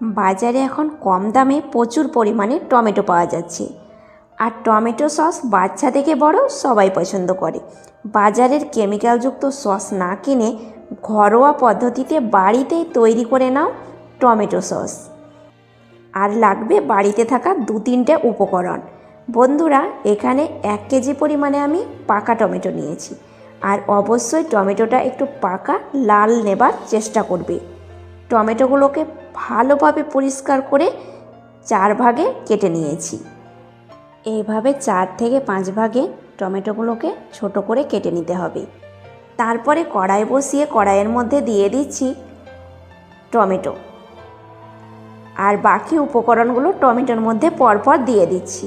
বাজারে এখন কম দামে প্রচুর পরিমাণে টমেটো পাওয়া যাচ্ছে। আর টমেটো সস বাচ্চা থেকে বড় সবাই পছন্দ করে। বাজারের কেমিক্যালযুক্ত সস না কিনে ঘরোয়া পদ্ধতিতে বাড়িতেই তৈরি করে নাও টমেটো সস। আর লাগবে বাড়িতে থাকা দু তিনটে উপকরণ। বন্ধুরা, এখানে এক কেজি পরিমাণে আমি পাকা টমেটো নিয়েছি। আর অবশ্যই টমেটোটা একটু পাকা, লাল নেবার চেষ্টা করবে। টমেটোগুলোকে ভালোভাবে পরিষ্কার করে চার ভাগে কেটে নিয়েছি। এইভাবে চার থেকে পাঁচ ভাগে টমেটোগুলোকে ছোট করে কেটে নিতে হবে। তারপরে কড়াই বসিয়ে কড়াইয়ের মধ্যে দিয়ে দিচ্ছি টমেটো। আর বাকি উপকরণগুলো টমেটোর মধ্যে পরপর দিয়ে দিচ্ছি।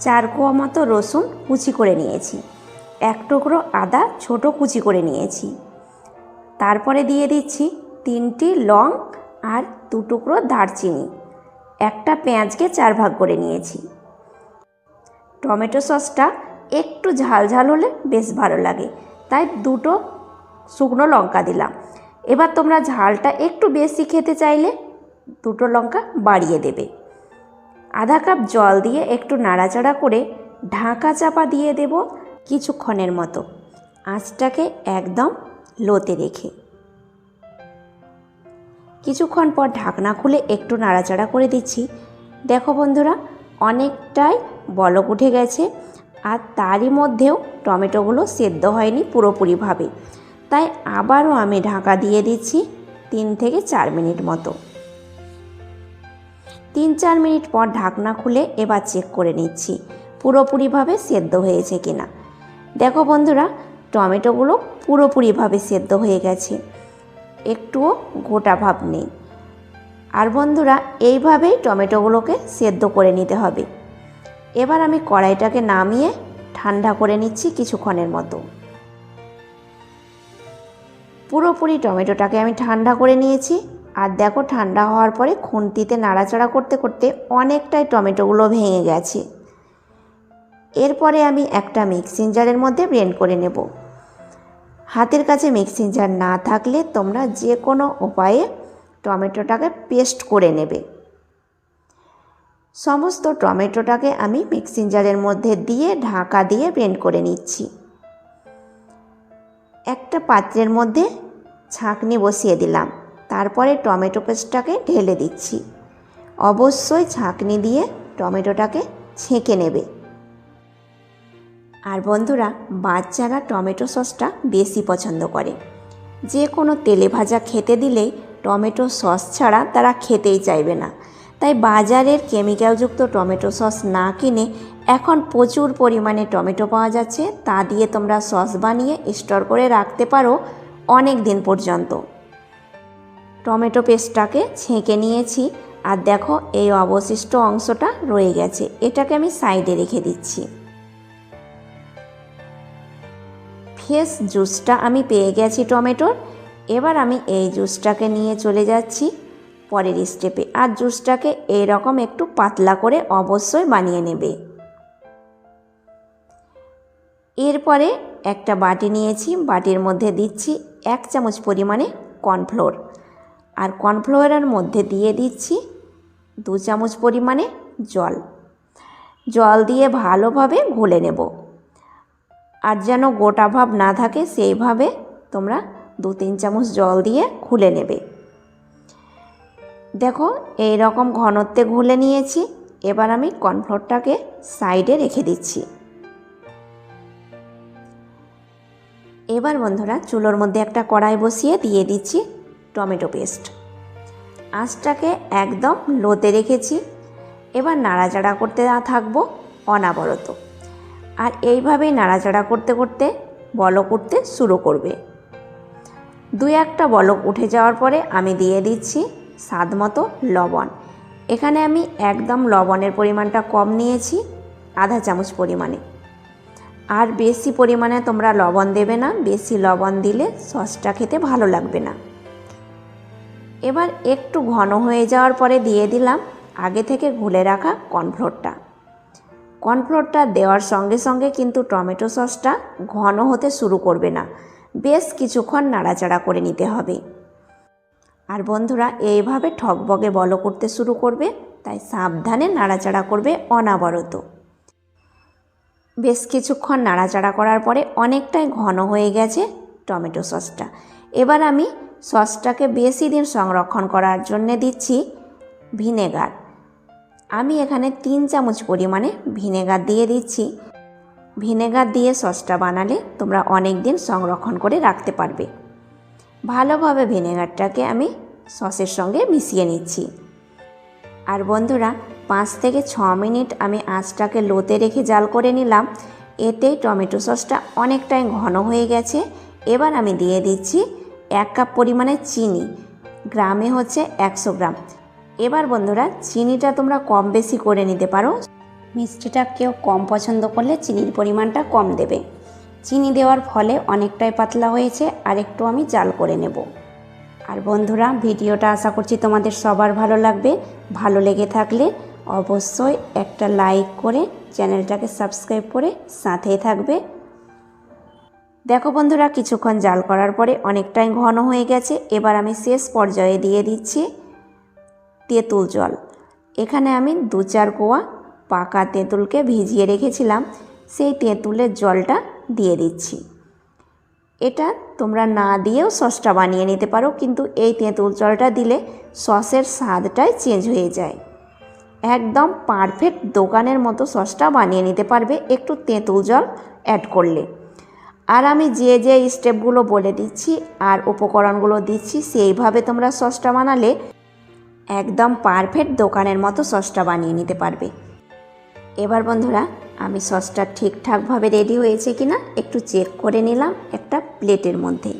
চার কোয়া মতো রসুন কুচি করে নিয়েছি। এক টুকরো আদা ছোট কুচি করে নিয়েছি। তারপরে দিয়ে দিচ্ছি তিনটি লং আর দু টুকরো দারচিনি। একটা পেঁয়াজকে চার ভাগ করে নিয়েছি। টমেটো সসটা একটু ঝাল ঝাল হলে বেশ ভালো লাগে। তাই দুটো শুকনো লঙ্কা দিলাম। এবার তোমরা ঝালটা একটু বেশি খেতে চাইলে দুটো লঙ্কা বাড়িয়ে দেবে। আধা কাপ জল দিয়ে একটু নাড়াচাড়া করে ঢাকা চাপা দিয়ে দেব কিছুক্ষণের মতো। আঁচটাকে একদম লোতে রেখে। কিছুক্ষণ পর ঢাকনা খুলে একটু নাড়াচাড়া করে দিচ্ছি। দেখো বন্ধুরা, অনেকটাই বলক উঠে গেছে আর তারই মধ্যেও টমেটোগুলো সেদ্ধ হয়নি পুরোপুরিভাবে। তাই আবারও আমি ঢাকা দিয়ে দিচ্ছি তিন থেকে চার মিনিট মতো। তিন চার মিনিট পর ঢাকনা খুলে এবার চেক করে নিচ্ছি পুরোপুরিভাবে সেদ্ধ হয়েছে কিনা। দেখো বন্ধুরা, টমেটোগুলো পুরোপুরিভাবে সেদ্ধ হয়ে গেছে। একটুও গোটা ভাব নেই। আর বন্ধুরা, এইভাবেই টমেটোগুলোকে সেদ্ধ করে নিতে হবে। এবার আমি কড়াইটাকে নামিয়ে ঠান্ডা করে নিচ্ছি কিছুক্ষণের মতো। পুরোপুরি টমেটোটাকে আমি ঠান্ডা করে নিয়েছি। আর দেখো, ঠান্ডা হওয়ার পরে খুন্তিতে নাড়াচাড়া করতে করতে অনেকটাই টমেটোগুলো ভেঙে গেছে। এরপরে আমি একটা মিক্সিং জারের মধ্যে ব্লেন্ড করে নেব। হাতের কাছে মিক্সিং জার না থাকলে তোমরা যে কোনো উপায়ে টমেটোটাকে পেস্ট করে নেবে। সমস্ত টমেটোটাকে আমি মিক্সিং জারের মধ্যে দিয়ে ঢাকা দিয়ে ব্লেন্ড করে নিচ্ছি। একটা পাত্রের মধ্যে ছাঁকনি বসিয়ে দিলাম, তারপরে টমেটো পেস্টটাকে ঢেলে দিচ্ছি। অবশ্যই ছাঁকনি দিয়ে টমেটোটাকে ছেঁকে নেবে। আর বন্ধুরা বাচ্চারা টমেটো সসটা বেশি পছন্দ করে। যে কোনো তেলে ভাজা খেতে দিলে টমেটো সস ছাড়া তারা খেতেই চাইবে না। তাই বাজারের কেমিক্যালযুক্ত টমেটো সস না কিনে এখন প্রচুর পরিমাণে টমেটো পাওয়া যাচ্ছে। তা দিয়ে তোমরা সস বানিয়ে স্টোর করে রাখতে পারো অনেক দিন পর্যন্ত। টমেটো পেস্টটাকে ছেঁকে নিয়েছি আর দেখো এই অবশিষ্ট অংশটা রয়ে গেছে। এটাকে আমি সাইডে রেখে দিচ্ছি। ফ্রেশ জুসটা আমি পেয়ে গেছি টমেটোর। এবার আমি এই জুসটাকে নিয়ে চলে যাচ্ছি পরের স্টেপে। আর জুসটাকে এরকম একটু পাতলা করে অবশ্যই বানিয়ে নেবে। এরপরে একটা বাটি নিয়েছি, বাটির মধ্যে দিচ্ছি এক চামচ পরিমাণে কর্নফ্লোর। আর কর্নফ্লোরের মধ্যে দিয়ে দিচ্ছি দু চামচ পরিমাণে জল। জল দিয়ে ভালোভাবে ঘুলে নেব। আর যেন গোটা ভাব না থাকে, সেইভাবে তোমরা দু তিন চামচ জল দিয়ে খুলে নেবে। দেখো এই রকম ঘনত্বে ঘুলে নিয়েছি। এবার আমি কর্নফ্লোরটাকে সাইডে রেখে দিচ্ছি। এবার বন্ধুরা, চুলোর মধ্যে একটা কড়াই বসিয়ে দিয়ে দিচ্ছি টমেটো পেস্ট। আঁচটাকে একদম লোতে রেখেছি। এবার নাড়াচাড়া করতে থাকব অনাবরত। আর এইভাবেই নাড়াচাড়া করতে করতে বলক উঠতে শুরু করবে। দুই একটা বলক উঠে যাওয়ার পরে আমি দিয়ে দিচ্ছি স্বাদ মতো লবণ। এখানে আমি একদম লবণের পরিমাণটা কম নিয়েছি, আধা চামচ পরিমাণে। আর বেশি পরিমাণে তোমরা লবণ দেবে না, বেশি লবণ দিলে সসটা খেতে ভালো লাগবে না। এবার একটু ঘন হয়ে যাওয়ার পরে দিয়ে দিলাম আগে থেকে ঘুলে রাখা কর্নফ্লোরটা। কর্নফ্লোরটা দেওয়ার সঙ্গে সঙ্গে কিন্তু টমেটো সসটা ঘন হতে শুরু করবে না। বেশ কিছুক্ষণ নাড়াচাড়া করে নিতে হবে। আর বন্ধুরা এইভাবে ঠকবগে বলো করতে শুরু করবে, তাই সাবধানে নাড়াচাড়া করবে অনাবরত। বেশ কিছুক্ষণ নাড়াচাড়া করার পরে অনেকটাই ঘন হয়ে গেছে টমেটো সসটা। এবার আমি সসটাকে বেশি দিন সংরক্ষণ করার জন্যে দিচ্ছি ভিনেগার। আমি এখানে তিন চামচ পরিমাণে ভিনেগার দিয়ে দিচ্ছি। ভিনেগার দিয়ে সসটা বানালে তোমরা অনেক দিন সংরক্ষণ করে রাখতে পারবে। ভালোভাবে ভিনেগারটাকে আমি সসের সঙ্গে মিশিয়ে নিচ্ছি। আর বন্ধুরা, পাঁচ থেকে ছ মিনিট আমি আঁচটাকে লোতে রেখে জাল করে নিলাম। এতেই টমেটো সসটা অনেকটাই ঘন হয়ে গেছে। এবার আমি দিয়ে দিচ্ছি এক কাপ পরিমাণে চিনি। গ্রামে হচ্ছে একশো গ্রাম। এবার বন্ধুরা, চিনিটা তোমরা কম বেশি করে নিতে পারো। মিষ্টিটা কেউ কম পছন্দ করলে চিনির পরিমাণটা কম দেবে। চিনি দেওয়ার ফলে অনেকটাই পাতলা হয়েছে, আর একটু আমি জাল করে নেব। আর বন্ধুরা, ভিডিওটা আশা করছি তোমাদের সবার ভালো লাগবে। ভালো লেগে থাকলে অবশ্যই একটা লাইক করে চ্যানেলটাকে সাবস্ক্রাইব করে সাথেই থাকবে। দেখো বন্ধুরা, কিছুক্ষণ জাল করার পরে অনেকটাই ঘন হয়ে গেছে। এবার আমি শেষ পর্যায়ে দিয়ে দিচ্ছি। তেঁতুল জল। এখানে আমি দু চার কোয়া পাকা তেঁতুলকে ভিজিয়ে রেখেছিলাম, সেই তেঁতুলের জলটা দিয়ে দিচ্ছি। এটা তোমরা না দিয়েও সসটা বানিয়ে নিতে পারো, কিন্তু এই তেঁতুল জলটা দিলে সসের স্বাদটাই চেঞ্জ হয়ে যায়। একদম পারফেক্ট দোকানের মতো সসটা বানিয়ে নিতে পারবে, একটু তেঁতুল জল অ্যাড করলে। আর আমি যে যে স্টেপগুলো বলে দিচ্ছি আর উপকরণগুলো দিচ্ছি, সেইভাবে তোমরা সসটা বানালে একদম পারফেক্ট দোকানের মতো সসটা বানিয়ে নিতে পারবে। এবার বন্ধুরা, আমি সসটা ঠিকঠাকভাবে রেডি হয়েছে কি না একটু চেক করে নিলাম একটা প্লেটের মধ্যে।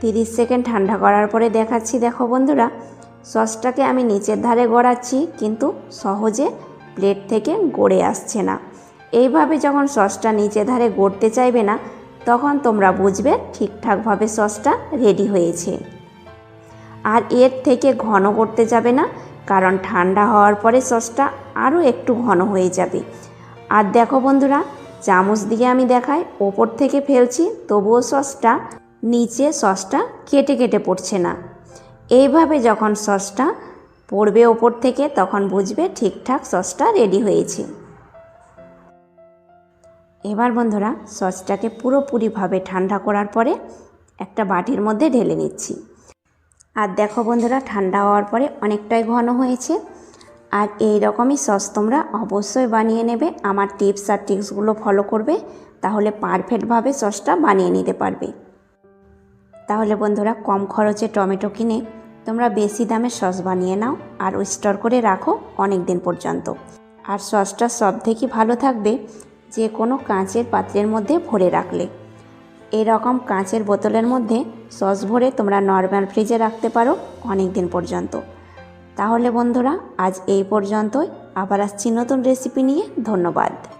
তিরিশ সেকেন্ড ঠান্ডা করার পরে দেখাচ্ছি, দেখো বন্ধুরা, সসটাকে আমি নিচের ধারে গড়াচ্ছি, কিন্তু সহজে প্লেট থেকে গড়ে আসছে না। এইভাবে যখন সসটা নিচে ধারে গড়তে চাইবে না, তখন তোমরা বুঝবে ঠিকঠাকভাবে সসটা রেডি হয়েছে। আর এর থেকে ঘন করতে যাবে না, কারণ ঠান্ডা হওয়ার পরে সসটা আরও একটু ঘন হয়ে যাবে। আর দেখো বন্ধুরা, চামচ দিয়ে আমি দেখাই, ওপর থেকে ফেলছি, তবুও সসটা, নিচে সসটা কেটে কেটে পড়ছে না। এইভাবে যখন সসটা পড়বে ওপর থেকে, তখন বুঝবে ঠিকঠাক সসটা রেডি হয়েছে। এবার বন্ধুরা, সসটাকে পুরোপুরিভাবে ঠান্ডা করার পরে একটা বাটির মধ্যে ঢেলে নিচ্ছি। আর দেখো বন্ধুরা, ঠান্ডা হওয়ার পরে অনেকটাই ঘন হয়েছে। আর এই রকমই সস তোমরা অবশ্যই বানিয়ে নেবে। আমার টিপস আর টিক্সগুলো ফলো করবে, তাহলে পারফেক্টভাবে সসটা বানিয়ে নিতে পারবে। তাহলে বন্ধুরা, কম খরচে টমেটো কিনে তোমরা বেশি দামে সস বানিয়ে নাও আর স্টোর করে রাখো অনেক দিন পর্যন্ত। আর সসটা সব থেকে ভালো থাকবে যে কোনো কাঁচের পাত্রের মধ্যে ভরে রাখলে। এরকম কাঁচের বোতলের মধ্যে সস ভরে তোমরা নর্মাল ফ্রিজে রাখতে পারো অনেক দিন পর্যন্ত। তাহলে বন্ধুরা, আজ এই পর্যন্তই। আবার আসছি নতুন রেসিপি নিয়ে। ধন্যবাদ।